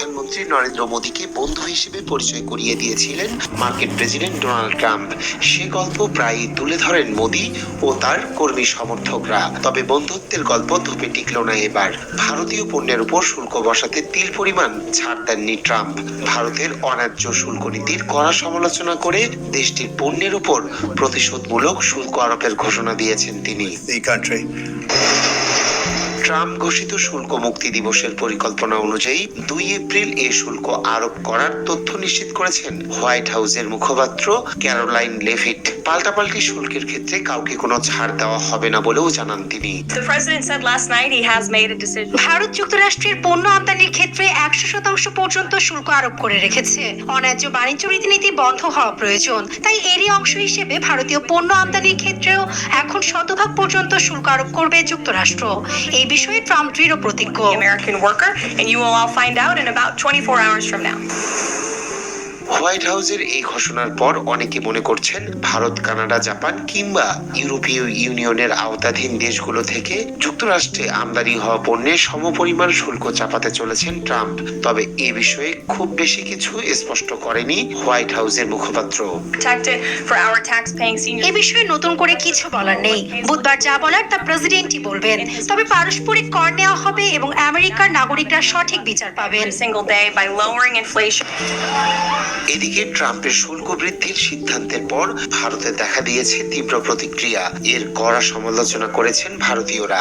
প্রধানমন্ত্রী নরেন্দ্র মোদীকে বন্ধু হিসেবে পরিচয় করিয়ে দিয়েছিলেন মার্কিন প্রেসিডেন্ট ডোনাল্ড ট্রাম্প। সে গল্প প্রায়ই তুলে ধরেন মোদী ও তার কর্মী সমর্থকরা। তবে বন্ধুত্বের গল্প ধূপে টিকল না এবার। ভারতীয় পণ্যের উপর শুল্ক বসাতে তিল পরিমাণ ছাড় দেননি ট্রাম্প। ভারতের অন্যায্য শুল্ক নীতির কড়া সমালোচনা করে দেশটির পণ্যের উপর প্রতিশোধমূলক শুল্ক আরোপের ঘোষণা দিয়েছেন তিনি. ট্রাম্প ঘোষিত শুল্ক মুক্তি দিবসের পরিকল্পনা অনুযায়ী দুই এপ্রিল এ শুল্ক আরোপ করার তথ্য নিশ্চিত করেছেন হোয়াইট হাউসের মুখপাত্র ক্যারোলাইন লেভিট। পাল্টাপাল্টি শুল্কের ক্ষেত্রে কাউকে কোনো ছাড় দেওয়া হবে না বলেও জানান তিনি। The president said last night he has made a decision. Bharat যুক্তরাষ্ট্রের পণ্য আমদানির ক্ষেত্রে একশো শতাংশ পর্যন্ত শুল্ক আরোপ করে রেখেছে। অন্যায্য বাণিজ্য রীতিনীতি বন্ধ হওয়া প্রয়োজন। তাই এরই অংশ হিসেবে ভারতীয় পণ্য আমদানির ক্ষেত্রেও এখন শতভাগ পর্যন্ত শুল্ক আরোপ করবে যুক্তরাষ্ট্র। এই বিষয়ে ট্রাম্প দৃঢ় প্রতিজ্ঞ The American worker, and you will all find out in about 24 hours from now. White হাউসের এই ঘোষণার পর অনেকে মনে করছেন ভারত কানাডা জাপান কিংবা ইউরোপীয় ইউনিয়নের আওতাধীন দেশগুলো থেকে যুক্তরাষ্ট্রে আমদানি হওয়া পণ্যে সমপরিমাণ শুল্ক চাপাতে চলেছেন ট্রাম্প। তবে এ বিষয়ে খুব বেশি কিছু স্পষ্ট করেনি হোয়াইট হাউসের মুখপাত্র। এ বিষয়ে নতুন করে কিছু বলার নেই। বুধবার যা বলার তা প্রেসিডেন্টই বলবেন। তবে পারস্পরিক কর নেওয়া হবে এবং আমেরিকার নাগরিকরা সঠিক বিচার পাবেন। এদিকে ট্রাম্পের শুল্ক বৃদ্ধির সিদ্ধান্তের পর ভারতে দেখা দিয়েছে তীব্র প্রতিক্রিয়া। এর কড়া সমালোচনা করেছেন ভারতীয়রা।